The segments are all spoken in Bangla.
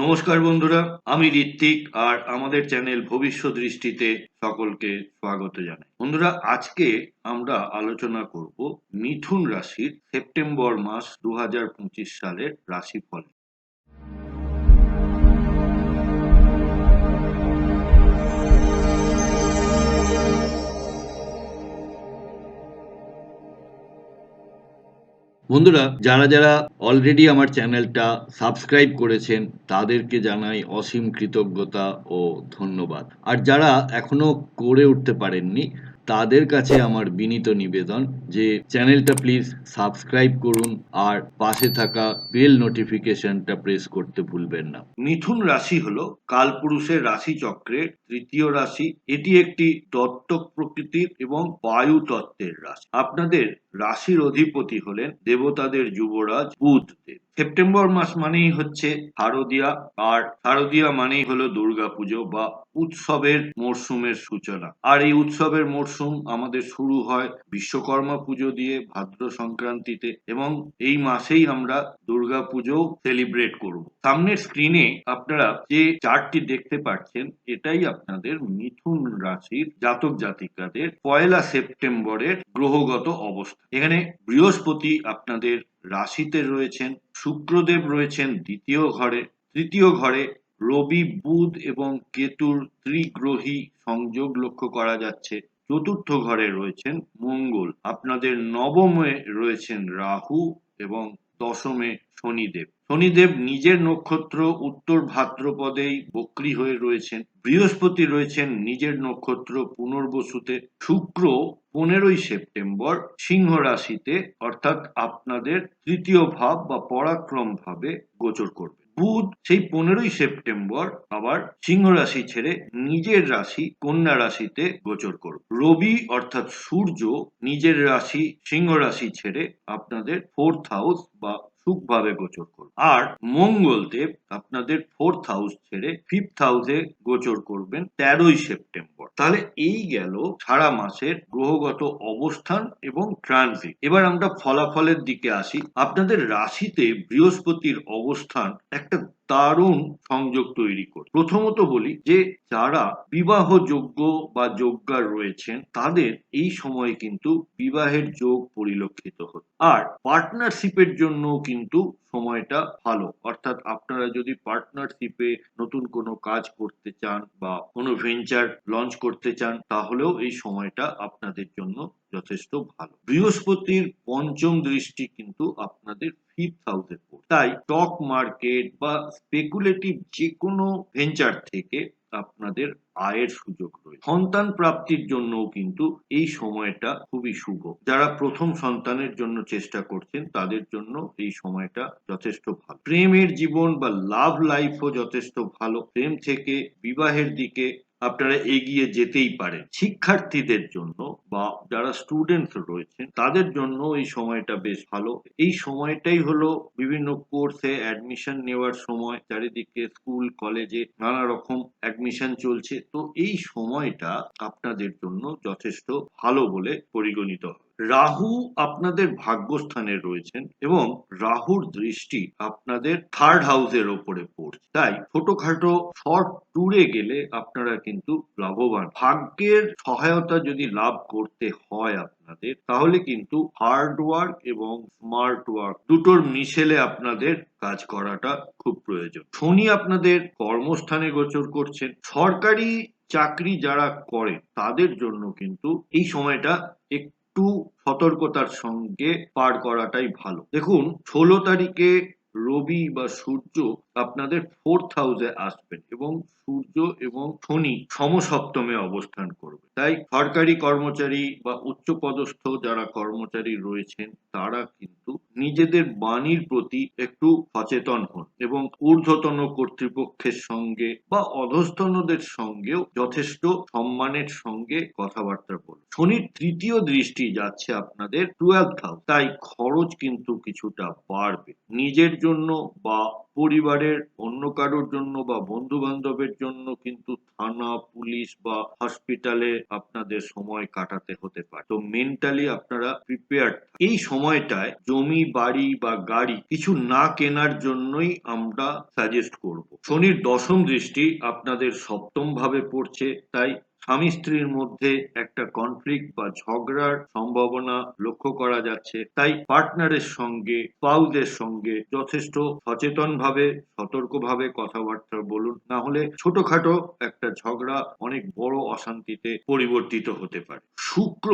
নমস্কার বন্ধুরা, আমি ঋত্বিক আর আমাদের চ্যানেল ভবিষ্যৎ দৃষ্টিতে সকলকে স্বাগত জানাই। বন্ধুরা, আজকে আমরা আলোচনা করব মিথুন রাশির সেপ্টেম্বর মাস দু হাজার পঁচিশ সালের রাশিফল বন্ধুরা, যারা যারা অলরেডি আমার চ্যানেলটা সাবস্ক্রাইব করেছেন, তাদেরকে জানাই অসীম কৃতজ্ঞতা ও ধন্যবাদ। আর যারা এখনও করে উঠতে পারেননি তাদের কাছে আমার বিনীত নিবেদন যে চ্যানেলটা প্লিজ সাবস্ক্রাইব করুন আর পাশে থাকা বেল নোটিফিকেশনটা প্রেস করতে ভুলবেন না। মিথুন রাশি হলো কালপুরুষের রাশি চক্রের তৃতীয় রাশি। এটি একটি দত্তক প্রকৃতির এবং বায়ু তত্ত্বের রাশি। আপনাদের রাশির অধিপতি হলেন দেবতাদের যুবরাজ বুধ দেব সেপ্টেম্বর মাস মানেই হচ্ছে শারদিয়া, আর শারদিয়া মানেই হলো দুর্গাপুজো বা উৎসবের মরশুমের সূচনা। আর এই উৎসবের মরশুম আমাদের শুরু হয় বিশ্বকর্মা পুজো দিয়ে ভাদ্র সংক্রান্তিতে এবং এই মাসেই আমরা দুর্গা পুজো সেলিব্রেট করব। সামনের স্ক্রিনে আপনারা যে চার্টটি দেখতে পাচ্ছেন, এটাই আপনাদের মিথুন রাশির জাতক জাতিকাদের পয়লা সেপ্টেম্বরের গ্রহগত অবস্থা। এখানে বৃহস্পতি আপনাদের রাশিতে রয়েছেন, শুক্রদেব রয়েছেন দ্বিতীয় ঘরে, তৃতীয় ঘরে রবি, বুধ এবং কেতুর ত্রিগ্রহী সংযোগ লক্ষ্য করা যাচ্ছে। চতুর্থ ঘরে রয়েছেন মঙ্গল। আপনাদের নবমে রয়েছেন রাহু এবং দশমে শনিদেব। শনিদেব নিজের নক্ষত্র উত্তর ভাদ্রপদেই বক্রী হয়ে রয়েছেন। বৃহস্পতি রয়েছেন নিজের নক্ষত্র পুনর্বসুতে। শুক্র পনেরোই সেপ্টেম্বর সিংহ রাশিতে অর্থাৎ আপনাদের তৃতীয় ভাব বা পরাক্রম ভাবে গোচর করবে। বুধ সেই পনেরোই সেপ্টেম্বর আবার সিংহ রাশি ছেড়ে নিজের রাশি কন্যা রাশিতে গোচর করবে। রবি, অর্থাৎ সূর্য, নিজের রাশি সিংহ রাশি ছেড়ে আপনাদের ফোর্থ হাউস বা সুখভাবে গোচর করবে আর মঙ্গলদেব আপনাদের ফোর্থ হাউস ছেড়ে ফিফথ হাউসে গোচর করবেন তেরোই সেপ্টেম্বর। তাহলে এই গেল সারা মাসের গ্রহগত অবস্থান এবং ট্রানজিট এবার আমরা ফলাফলের দিকে আসি। আপনাদের রাশিতে বৃহস্পতির অবস্থান একটা দারুণ সংযোগ তৈরি করে। প্রথমত বলি যে, যারা বিবাহ যোগ্য বা যোগ্যার রয়েছেন, তাদের এই সময়ে কিন্তু বিবাহের যোগ পরিলক্ষিত হচ্ছে আর পার্টনারশিপের জন্য কিন্তু সময়টা ভালো। অর্থাৎ আপনারা যদি পার্টনারশিপে নতুন কোনো কাজ করতে চান বা কোনো ভেঞ্চার লঞ্চ করতে চান, তাহলেও এই সময়টা আপনাদের জন্য যথেষ্ট ভালো। বৃহস্পতির পঞ্চম দৃষ্টি কিন্তু আপনাদের ফিফথ হাউসের তাই স্টক মার্কেট বা স্পেকুলেটিভ যে কোনো ভেঞ্চার থেকে আপনাদের আয়ের সুযোগ রয়েছে। সন্তান প্রাপ্তির জন্যও কিন্তু এই সময়টা খুবই শুভ। যারা প্রথম সন্তানের জন্য চেষ্টা করছেন, তাদের জন্য এই সময়টা যথেষ্ট ভালো। প্রেমের জীবন বা লাভ লাইফও যথেষ্ট ভালো। প্রেম থেকে বিবাহের দিকে আপনারা এগিয়ে যেতেই পারেন। শিক্ষার্থীদের জন্য বা যারা স্টুডেন্টস রয়েছেন, তাদের জন্য এই সময়টা বেশ ভালো। এই সময়টাই হলো বিভিন্ন কোর্সে অ্যাডমিশন নেওয়ার সময়। চারিদিকে স্কুল কলেজে নানা রকম অ্যাডমিশন চলছে। তো এই সময়টা আপনাদের জন্য যথেষ্ট ভালো বলে পরিগণিত হবে রাহু আপনাদের ভাগ্যস্থানে রয়েছেন এবং রাহুর দৃষ্টি আপনাদের থার্ড হাউসের ওপরে পড়ছে। তাই ছোটখাটো শর্ট ট্যুরে গেলে আপনারা কিন্তু লাভবান। ভাগ্যের সহায়তা যদি লাভ করতে হয় আপনাদের, তাহলে কিন্তু হার্ড ওয়ার্ক এবং স্মার্ট ওয়ার্ক দুটোর মিশেলে আপনাদের কাজ করাটা খুব প্রয়োজন। শনি আপনাদের কর্মস্থানে গোচর করছেন। সরকারি চাকরি যারা করে তাদের জন্য কিন্তু এই সময়টা একটু সতর্কতার সঙ্গে পার করাটাই ভালো। দেখুন ষোলো তারিখে রবি বা সূর্য আপনাদের ফোর্থ হাউসে আসবেন এবং সূর্য এবং শনি সমসপ্তমে অবস্থান করবে। তাই সরকারি কর্মচারী বা উচ্চপদস্থ যারা কর্মচারী রয়েছেন, তারা কিন্তু নিজেদের বাণীর প্রতি একটু সচেতন হন এবং ঊর্ধ্বতন কর্তৃপক্ষের সঙ্গে বা অধস্তনদের সঙ্গেও যথেষ্ট সম্মানের সঙ্গে কথাবার্তা বলুন। শনির তৃতীয় দৃষ্টি যাচ্ছে আপনাদের টুয়েলভ হাউস তাই খরচ কিন্তু কিছুটা বাড়বে। নিজের জন্য বা পরিবারের অন্য কারোর জন্য বা বন্ধু বান্ধবের জন্য কিন্তু থানা, পুলিশ বা হসপিটালে আপনাদের সময় কাটাতে হতে পারে। তো মেন্টালি আপনারা প্রিপেয়ার এই সময়টায় জমি, বাড়ি বা গাড়ি কিছু না কেনার জন্যই আমরা সাজেস্ট করব। শনির দশম দৃষ্টি আপনাদের সপ্তম ভাবে পড়ছে, তাই স্বামী স্ত্রীর মধ্যে একটা কনফ্লিক্ট বা ঝগড়ার সম্ভাবনা লক্ষ্য করা যাচ্ছে। তাই পার্টনারের সঙ্গে স্পাউসের সঙ্গে যথেষ্ট সচেতন ভাবে সতর্ক ভাবে কথাবার্তা বলুন। না হলে ছোটখাটো একটা ঝগড়া অনেক বড় অশান্তিতে পরিবর্তিত হতে পারে। শুক্র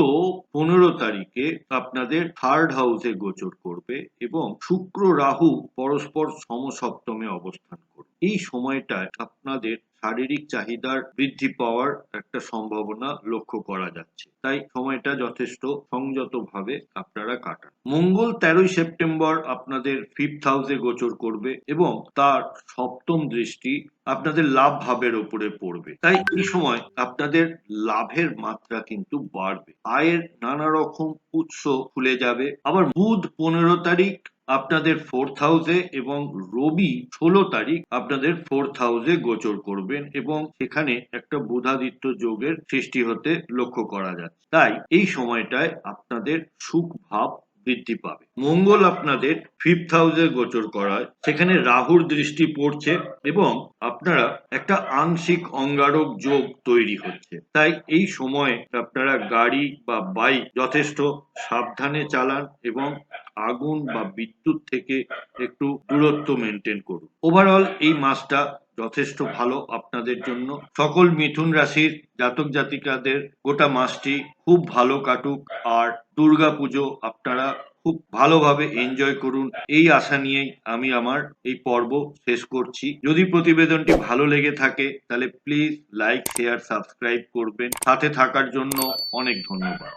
পনেরো তারিখে আপনাদের থার্ড হাউসে গোচর করবে এবং শুক্র রাহু পরস্পর সমসপ্তমে অবস্থান করবে। এই সময়টায় আপনাদের শারীরিক চাহিদার বৃদ্ধি পাওয়ার একটা সম্ভাবনা লক্ষ্য করা যাচ্ছে। তাই সময়টা যথেষ্ট সংযতভাবে আপনারা কাটান। মঙ্গল তেরোই সেপ্টেম্বর আপনাদের ফিফথ হাউসে গোচর করবে এবং তার সপ্তম দৃষ্টি আপনাদের লাভ ভাবের উপরে পড়বে। তাই এই সময় আপনাদের লাভের মাত্রা কিন্তু বাড়বে। আয়ের নানা রকম উৎস খুলে যাবে। আবার বুধ পনেরো তারিখ আপনাদের ফোর্থ হাউসে এবং রবি ষোলো তারিখ আপনাদের ফোর্থ হাউসে গোচর করবেন এবং সেখানে একটা বুধাদিত্য যোগের সৃষ্টি হতে লক্ষ্য করা যাচ্ছে তাই এই সময়টায় আপনাদের সুখ ভাব বৃদ্ধি পাবে। মঙ্গল আপনাদের ফিফথ হাউসে গোচর করায়। সেখানে রাহুর দৃষ্টি পড়ছে এবং আপনারা একটা আংশিক অঙ্গারক যোগ তৈরি হচ্ছে। তাই এই সময়ে আপনারা গাড়ি বা বাইক যথেষ্ট সাবধানে চালান এবং আগুন বা বিদ্যুৎ থেকে একটু দূরত্ব মেনটেন করুন। ওভারঅল এই মাসটা যথেষ্ট ভালো আপনাদের জন্য। সকল মিথুন রাশির জাতক জাতিকাদের গোটা মাসটি খুব ভালো কাটুক আর দুর্গা পুজো আপনারা খুব ভালোভাবে এনজয় করুন। এই আশা নিয়েই আমি আমার এই পর্ব শেষ করছি। যদি প্রতিবেদনটি ভালো লেগে থাকে, তাহলে প্লিজ লাইক শেয়ার সাবস্ক্রাইব করবেন। সাথে থাকার জন্য অনেক ধন্যবাদ।